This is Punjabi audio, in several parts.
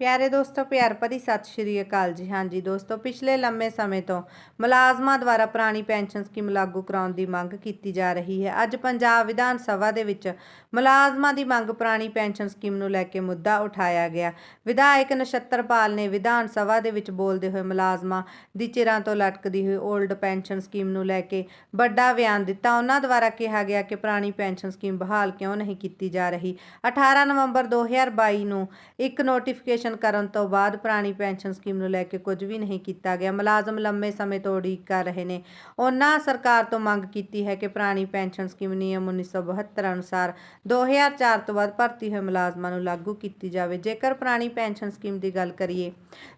ਪਿਆਰੇ ਦੋਸਤੋ, ਪਿਆਰ ਭਰੀ ਸਤਿ ਸ਼੍ਰੀ ਅਕਾਲ ਜੀ। ਹਾਂਜੀ ਦੋਸਤੋ, ਪਿਛਲੇ ਲੰਮੇ ਸਮੇਂ ਤੋਂ ਮੁਲਾਜ਼ਮਾਂ ਦੁਆਰਾ ਪੁਰਾਣੀ ਪੈਨਸ਼ਨ ਸਕੀਮ ਲਾਗੂ ਕਰਾਉਣ ਦੀ ਮੰਗ ਕੀਤੀ ਜਾ ਰਹੀ ਹੈ। ਅੱਜ ਪੰਜਾਬ ਵਿਧਾਨ ਸਭਾ ਦੇ ਵਿੱਚ ਮੁਲਾਜ਼ਮਾਂ ਦੀ ਮੰਗ ਪੁਰਾਣੀ ਪੈਨਸ਼ਨ ਸਕੀਮ ਨੂੰ ਲੈ ਕੇ ਮੁੱਦਾ ਉਠਾਇਆ ਗਿਆ। ਵਿਧਾਇਕ ਨਛੱਤਰਪਾਲ ਨੇ ਵਿਧਾਨ ਸਭਾ ਦੇ ਵਿੱਚ ਬੋਲਦੇ ਹੋਏ ਮੁਲਾਜ਼ਮਾਂ ਦੀ ਚਿਰਾਂ ਤੋਂ ਲਟਕਦੀ ਹੋਈ 올ਡ ਪੈਨਸ਼ਨ ਸਕੀਮ ਨੂੰ ਲੈ ਕੇ ਵੱਡਾ ਬਿਆਨ ਦਿੱਤਾ। ਉਹਨਾਂ ਦੁਆਰਾ ਕਿਹਾ ਗਿਆ ਕਿ ਪੁਰਾਣੀ ਪੈਨਸ਼ਨ ਸਕੀਮ ਬਹਾਲ ਕਿਉਂ ਨਹੀਂ ਕੀਤੀ ਜਾ ਰਹੀ। 18 ਨਵੰਬਰ 2022 ਨੂੰ ਇੱਕ ਨੋਟੀਫਿਕੇਸ਼ਨ ਕਰਨ ਤੋਂ ਬਾਅਦ ਪੁਰਾਣੀ ਪੈਨਸ਼ਨ ਸਕੀਮ ਨੂੰ ਲੈ ਕੇ ਕੁਝ ਵੀ ਨਹੀਂ ਕੀਤਾ ਗਿਆ। ਮੁਲਾਜ਼ਮ ਲੰਮੇ ਸਮੇਂ ਤੋਂ ਉਡੀਕ ਕਰ ਰਹੇ ਨੇ। ਉਹਨਾਂ ਸਰਕਾਰ ਤੋਂ ਮੰਗ ਕੀਤੀ ਹੈ ਕਿ ਪੁਰਾਣੀ ਪੈਨਸ਼ਨ ਸਕੀਮ ਨਿਯਮ 1972 ਅਨੁਸਾਰ 2004 ਤੋਂ ਬਾਅਦ ਭਰਤੀ ਹੋਏ ਮੁਲਾਜ਼ਮਾਂ ਨੂੰ ਲਾਗੂ ਕੀਤੀ ਜਾਵੇ। ਜੇਕਰ ਪੁਰਾਣੀ ਪੈਨਸ਼ਨ ਸਕੀਮ ਦੀ ਗੱਲ ਕਰੀਏ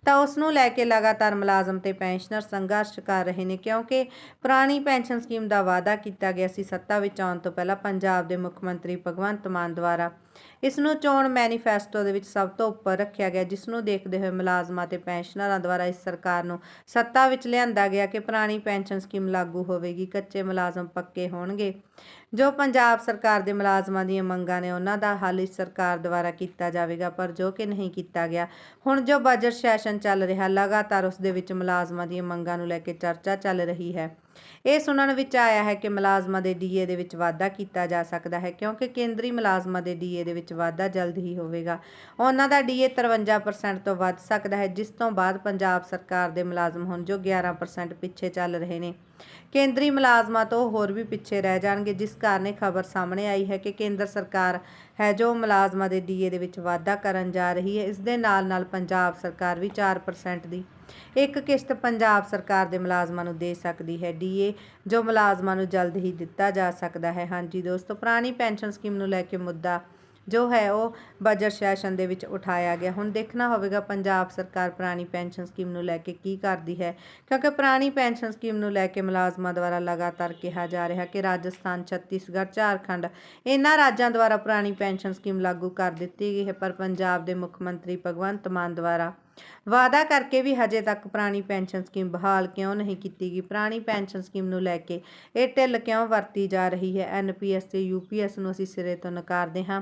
ਤਾਂ ਉਸ ਨੂੰ ਲੈ ਕੇ ਲਗਾਤਾਰ ਮੁਲਾਜ਼ਮ ਤੇ ਪੈਨਸ਼ਨਰ ਸੰਘਰਸ਼ ਕਰ ਰਹੇ ਨੇ ਕਿਉਂਕਿ ਪੁਰਾਣੀ ਪੈਨਸ਼ਨ ਸਕੀਮ ਦਾ ਵਾਅਦਾ ਕੀਤਾ ਗਿਆ ਸੀ। ਸੱਤਾ ਵਿੱਚ ਆਉਣ ਤੋਂ ਪਹਿਲਾਂ ਪੰਜਾਬ ਦੇ ਮੁੱਖ ਮੰਤਰੀ ਭਗਵੰਤ ਮਾਨ ਦੁਆਰਾ ਇਸ ਨੂੰ ਚੋਣ ਮੈਨੀਫੈਸਟੋ ਦੇ ਵਿੱਚ ਸਭ ਤੋਂ ਉੱਪਰ ਰੱਖਿਆ ਗਿਆ ਜਿਸ ਨੂੰ ਦੇਖਦੇ ਹੋਏ ਮੁਲਾਜ਼ਮਾਂ ਤੇ ਪੈਨਸ਼ਨਰਾਂ ਦੁਆਰਾ ਇਸ ਸਰਕਾਰ ਨੂੰ ਸੱਤਾ ਵਿੱਚ ਲਿਆਂਦਾ ਗਿਆ ਕਿ ਪੁਰਾਣੀ ਪੈਨਸ਼ਨ ਸਕੀਮ ਲਾਗੂ ਹੋਵੇਗੀ, ਕੱਚੇ ਮੁਲਾਜ਼ਮ ਪੱਕੇ ਹੋਣਗੇ। ਜੋ ਪੰਜਾਬ ਸਰਕਾਰ ਦੇ ਮੁਲਾਜ਼ਮਾਂ ਦੀਆਂ ਮੰਗਾਂ ਨੇ, ਉਹਨਾਂ ਦਾ ਹੱਲ ਇਸ ਸਰਕਾਰ ਦੁਆਰਾ ਕੀਤਾ ਜਾਵੇਗਾ, ਪਰ ਜੋ ਕਿ ਨਹੀਂ ਕੀਤਾ ਗਿਆ। ਹੁਣ ਜੋ ਬਜਟ ਸੈਸ਼ਨ ਚੱਲ ਰਿਹਾ, ਲਗਾਤਾਰ ਉਸ ਦੇ ਵਿੱਚ ਮੁਲਾਜ਼ਮਾਂ ਦੀਆਂ ਮੰਗਾਂ ਨੂੰ ਲੈ ਕੇ ਚਰਚਾ ਚੱਲ ਰਹੀ ਹੈ। ਇਹ ਸੁਣਨ ਵਿੱਚ ਆਇਆ ਹੈ ਕਿ ਮੁਲਾਜ਼ਮਾਂ ਦੇ ਡੀਏ ਦੇ ਵਿੱਚ ਵਾਧਾ ਕੀਤਾ ਜਾ ਸਕਦਾ ਹੈ, ਕਿਉਂਕਿ ਕੇਂਦਰੀ ਮੁਲਾਜ਼ਮਾਂ ਦੇ ਡੀਏ ਦੇ ਵਿੱਚ ਵਾਧਾ ਜਲਦ ਹੀ ਹੋਵੇਗਾ। ਉਹਨਾਂ ਦਾ ਡੀਏ 53% ਤੋਂ ਵੱਧ ਸਕਦਾ ਹੈ, ਜਿਸ ਤੋਂ ਬਾਅਦ ਪੰਜਾਬ ਸਰਕਾਰ ਦੇ ਮੁਲਾਜ਼ਮ ਹੁਣ ਜੋ 11% ਪਿੱਛੇ ਚੱਲ ਰਹੇ ਨੇ। ਕੇਂਦਰੀ ਮੁਲਾਜ਼ਮਾਂ ਤੋਂ ਹੋਰ ਵੀ ਪਿੱਛੇ ਰਹਿ ਜਾਣਗੇ, ਜਿਸ ਕਾਰਨ ਇਹ ਖਬਰ ਸਾਹਮਣੇ ਆਈ ਹੈ ਕਿ ਕੇਂਦਰ ਸਰਕਾਰ ਹੈ ਜੋ ਮੁਲਾਜ਼ਮਾਂ ਦੇ ਡੀਏ ਦੇ ਵਿੱਚ ਵਾਧਾ ਕਰਨ ਜਾ ਰਹੀ ਹੈ, ਇਸ ਦੇ ਨਾਲ ਨਾਲ ਪੰਜਾਬ ਸਰਕਾਰ ਵੀ 4% ਦੀ ਇੱਕ ਕਿਸ਼ਤ ਪੰਜਾਬ ਸਰਕਾਰ ਦੇ ਮੁਲਾਜ਼ਮਾਂ ਨੂੰ ਦੇ ਸਕਦੀ ਹੈ ਡੀਏ ਜੋ ਮੁਲਾਜ਼ਮਾਂ ਨੂੰ ਜਲਦ ਹੀ ਦਿੱਤਾ ਜਾ ਸਕਦਾ ਹੈ। ਹਾਂਜੀ ਦੋਸਤੋ, ਪੁਰਾਣੀ ਪੈਨਸ਼ਨ ਸਕੀਮ ਨੂੰ ਲੈ ਕੇ ਮੁੱਦਾ ਜੋ ਹੈ ਉਹ ਬਜਟ ਸੈਸ਼ਨ ਦੇ ਵਿੱਚ ਉਠਾਇਆ ਗਿਆ। ਹੁਣ ਦੇਖਣਾ ਹੋਵੇਗਾ ਪੰਜਾਬ ਸਰਕਾਰ ਪੁਰਾਣੀ ਪੈਨਸ਼ਨ ਸਕੀਮ ਨੂੰ ਲੈ ਕੇ ਕੀ ਕਰਦੀ ਹੈ, ਕਿਉਂਕਿ ਪੁਰਾਣੀ ਪੈਨਸ਼ਨ ਸਕੀਮ ਨੂੰ ਲੈ ਕੇ ਮੁਲਾਜ਼ਮਾਂ ਦੁਆਰਾ ਲਗਾਤਾਰ ਕਿਹਾ ਜਾ ਰਿਹਾ ਕਿ ਰਾਜਸਥਾਨ, ਛੱਤੀਸਗੜ੍ਹ, ਝਾਰਖੰਡ ਇਹਨਾਂ ਰਾਜਾਂ ਦੁਆਰਾ ਪੁਰਾਣੀ ਪੈਨਸ਼ਨ ਸਕੀਮ ਲਾਗੂ ਕਰ ਦਿੱਤੀ ਗਈ ਹੈ, ਪਰ ਪੰਜਾਬ ਦੇ ਮੁੱਖ ਮੰਤਰੀ ਭਗਵੰਤ ਮਾਨ ਦੁਆਰਾ ਵਾਅਦਾ ਕਰਕੇ ਵੀ ਹਜੇ ਤੱਕ ਪੁਰਾਣੀ ਪੈਨਸ਼ਨ ਸਕੀਮ ਬਹਾਲ ਕਿਉਂ ਨਹੀਂ ਕੀਤੀ ਗਈ? ਪੁਰਾਣੀ ਪੈਨਸ਼ਨ ਸਕੀਮ ਨੂੰ ਲੈ ਕੇ ਇਹ ਢਿੱਲ ਕਿਉਂ ਵਰਤੀ ਜਾ ਰਹੀ ਹੈ? ਐਨਪੀਐਸ ਤੇ ਯੂਪੀਐਸ ਨੂੰ ਅਸੀਂ ਸਿਰੇ ਤੋਂ ਨਕਾਰਦੇ ਹਾਂ।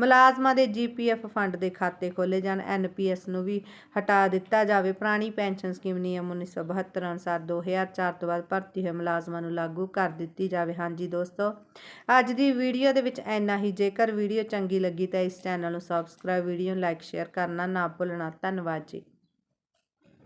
ਮੁਲਾਜ਼ਮਾਂ ਦੇ ਜੀਪੀਐਫ ਫੰਡ ਦੇ ਖਾਤੇ ਖੋਲੇ ਜਾਣ ਐਨਪੀਐਸ ਨੂੰ ਵੀ ਹਟਾ ਦਿੱਤਾ ਜਾਵੇ। ਪੁਰਾਣੀ ਪੈਨਸ਼ਨ ਸਕੀਮ ਨਿਯਮ 1972 ਅਨੁਸਾਰ 2004 ਤੋਂ ਬਾਅਦ ਭਰਤੀ ਹੋਏ ਮੁਲਾਜ਼ਮਾਂ ਨੂੰ ਲਾਗੂ ਕਰ ਦਿੱਤੀ ਜਾਵੇ। ਹਾਂਜੀ ਦੋਸਤੋ, ਅੱਜ ਦੀ ਵੀਡੀਓ ਦੇ ਵਿੱਚ ਇੰਨਾ ਹੀ। ਜੇਕਰ ਵੀਡੀਓ ਚੰਗੀ ਲੱਗੀ ਤਾਂ ਇਸ ਚੈਨਲ ਨੂੰ ਸਬਸਕ੍ਰਾਈਬ ਵੀਡੀਓ ਨੂੰ ਲਾਈਕ ਸ਼ੇਅਰ ਕਰਨਾ ਨਾ ਭੁੱਲਣਾ। ਧੰਨਵਾਦ ਜੀ।